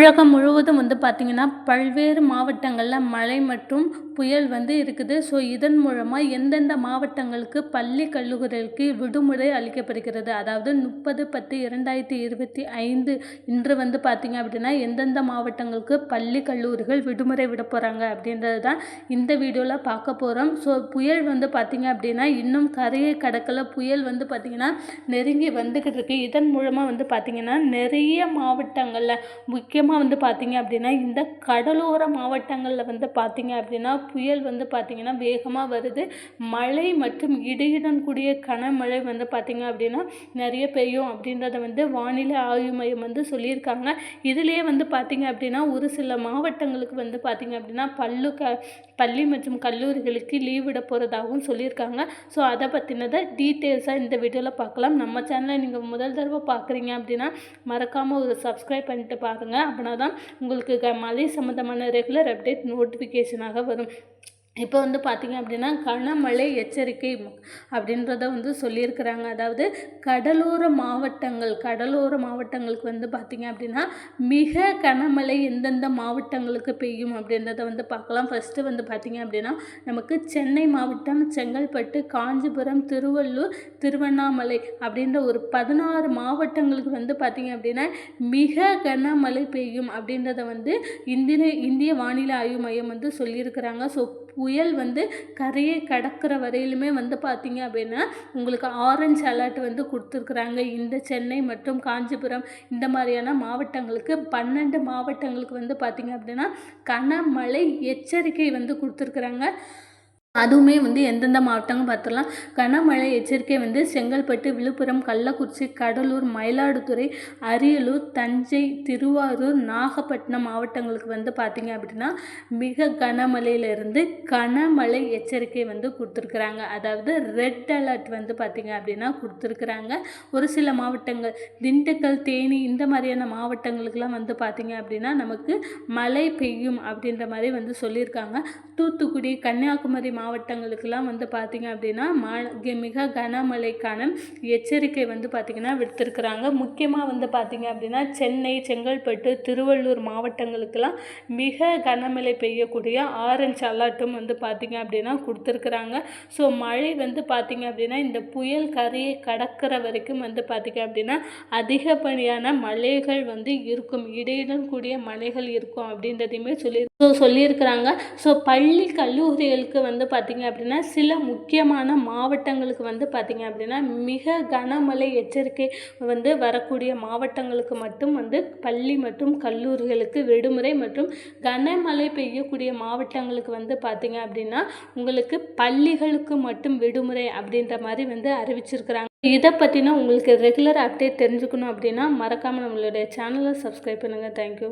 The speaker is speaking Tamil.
தமிழகம் முழுவதும் வந்து பார்த்திங்கன்னா பல்வேறு மாவட்டங்களில் மழை மற்றும் புயல் வந்து இருக்குது. ஸோ இதன் மூலமாக எந்தெந்த மாவட்டங்களுக்கு பள்ளி கல்லூரிகளுக்கு விடுமுறை அளிக்கப்படுகிறது? அதாவது முப்பது பத்து இரண்டாயிரத்தி இருபத்தி ஐந்து இன்று வந்து பார்த்திங்க அப்படின்னா எந்தெந்த மாவட்டங்களுக்கு பள்ளி கல்லூரிகள் விடுமுறை விட போகிறாங்க அப்படின்றது தான் இந்த வீடியோவில் பார்க்க போகிறோம் ஸோ புயல் வந்து பார்த்திங்க அப்படின்னா இன்னும் கரையை கடக்கலை. புயல் வந்து பார்த்திங்கன்னா நெருங்கி வந்துக்கிட்டு இருக்கு. இதன் மூலமாக வந்து பார்த்திங்கன்னா நிறைய மாவட்டங்களில் முக்கியமாக வந்து பார்த்திங்க அப்படின்னா இந்த கடலோர மாவட்டங்களில் வந்து பார்த்திங்க அப்படின்னா புயல் வந்து பார்த்திங்கன்னா வேகமாக வருது. மழை மற்றும் இடியுடன் கூடிய கனமழை வந்து பார்த்திங்க அப்படின்னா நிறைய பெய்யும் அப்படின்றத வந்து வானிலை ஆய்வு மையம் வந்து சொல்லியிருக்காங்க. இதுலேயே வந்து பார்த்திங்க அப்படின்னா ஒரு சில மாவட்டங்களுக்கு வந்து பார்த்திங்க அப்படின்னா பல்லு க பள்ளி மற்றும் கல்லூரிகளுக்கு லீவ் விட போகிறதாகவும் சொல்லியிருக்காங்க. ஸோ அதை பற்றினதை டீட்டெயில்ஸாக இந்த வீடியோவில் பார்க்கலாம் நம்ம சேனலை நீங்கள் முதல் தடவை பார்க்குறீங்க அப்படின்னா மறக்காமல் ஒரு சப்ஸ்கிரைப் பண்ணிட்டு பாருங்கள் அப்படின்னா தான் உங்களுக்கு மழை சம்மந்தமான ரெகுலர் அப்டேட் நோட்டிஃபிகேஷனாக வரும். இப்போ வந்து பார்த்திங்க அப்படின்னா கனமழை எச்சரிக்கை அப்படின்றத வந்து சொல்லியிருக்கிறாங்க. அதாவது கடலோர மாவட்டங்கள் கடலோர மாவட்டங்களுக்கு வந்து பார்த்திங்க அப்படின்னா மிக கனமழை எந்தெந்த மாவட்டங்களுக்கு பெய்யும் அப்படின்றத வந்து பார்க்கலாம். ஃபஸ்ட்டு வந்து பார்த்திங்க அப்படின்னா நமக்கு சென்னை மாவட்டம் செங்கல்பட்டு காஞ்சிபுரம் திருவள்ளூர் திருவண்ணாமலை அப்படின்ற ஒரு பதினாறு மாவட்டங்களுக்கு வந்து பார்த்திங்க அப்படின்னா மிக கனமழை பெய்யும் அப்படின்றத வந்து இந்திய இந்திய வானிலை ஆய்வு மையம் வந்து சொல்லியிருக்கிறாங்க. ஸோ புயல் வந்து கரையை கடக்கிற வரையிலுமே வந்து பார்த்திங்க அப்படின்னா உங்களுக்கு ஆரஞ்சு அலர்ட் வந்து கொடுத்துருக்குறாங்க. இந்த சென்னை மற்றும் காஞ்சிபுரம் இந்த மாதிரியான மாவட்டங்களுக்கு பன்னெண்டு மாவட்டங்களுக்கு வந்து பார்த்திங்க அப்படின்னா கனமழை எச்சரிக்கை வந்து கொடுத்துருக்குறாங்க. அதுவுமே வந்து எந்தெந்த மாவட்டங்கள் பார்த்துடலாம். கனமழை எச்சரிக்கை வந்து செங்கல்பட்டு விழுப்புரம் கள்ளக்குறிச்சி கடலூர் மயிலாடுதுறை அரியலூர் தஞ்சை திருவாரூர் நாகப்பட்டினம் மாவட்டங்களுக்கு வந்து பார்த்திங்க அப்படின்னா மிக கனமழையிலிருந்து கனமழை எச்சரிக்கை வந்து கொடுத்துருக்குறாங்க. அதாவது ரெட் அலர்ட் வந்து பார்த்திங்க அப்படின்னா கொடுத்துருக்குறாங்க. ஒரு சில மாவட்டங்கள் திண்டுக்கல் தேனி இந்த மாதிரியான மாவட்டங்களுக்கெல்லாம் வந்து பார்த்திங்க அப்படின்னா நமக்கு மழை பெய்யும் அப்படின்ற மாதிரி வந்து சொல்லியிருக்காங்க. தூத்துக்குடி கன்னியாகுமரி மாவட்டங்களுக்கெல்லாம் வந்து பார்த்திங்க அப்படின்னா மா மிக கனமழைக்கான எச்சரிக்கை வந்து பார்த்திங்கன்னா விடுத்திருக்கிறாங்க. முக்கியமாக வந்து பார்த்திங்க அப்படின்னா சென்னை செங்கல்பட்டு திருவள்ளூர் மாவட்டங்களுக்கெல்லாம் மிக கனமழை பெய்யக்கூடிய ஆரஞ்சு அலர்ட்டும் வந்து பார்த்திங்க அப்படின்னா கொடுத்துருக்குறாங்க. ஸோ மழை வந்து பார்த்திங்க அப்படின்னா இந்த புயல் கரையை கடக்கிற வரைக்கும் வந்து பார்த்திங்க அப்படின்னா அதிகப்படியான மழைகள் வந்து இருக்கும். இடையுடன் கூடிய மழைகள் இருக்கும் அப்படின்றதையுமே சொல்லி ஸோ சொல்லியிருக்கிறாங்க. ஸோ பள்ளி கல்லூரிகளுக்கு வந்து பார்த்திங்க அப்படின்னா சில முக்கியமான மாவட்டங்களுக்கு வந்து பார்த்திங்க அப்படின்னா மிக கனமழை எச்சரிக்கை வந்து வரக்கூடிய மாவட்டங்களுக்கு மட்டும் வந்து பள்ளி மற்றும் கல்லூரிகளுக்கு விடுமுறை மற்றும் கனமழை பெய்யக்கூடிய மாவட்டங்களுக்கு வந்து பார்த்திங்க அப்படின்னா உங்களுக்கு பள்ளிகளுக்கு மட்டும் விடுமுறை அப்படின்ற மாதிரி வந்து அறிவிச்சிருக்கிறாங்க. இதை பற்றினா உங்களுக்கு ரெகுலர் அப்டேட் தெரிஞ்சுக்கணும் அப்படின்னா மறக்காமல் நம்மளுடைய சேனலை சப்ஸ்கிரைப் பண்ணுங்கள் தேங்க்யூ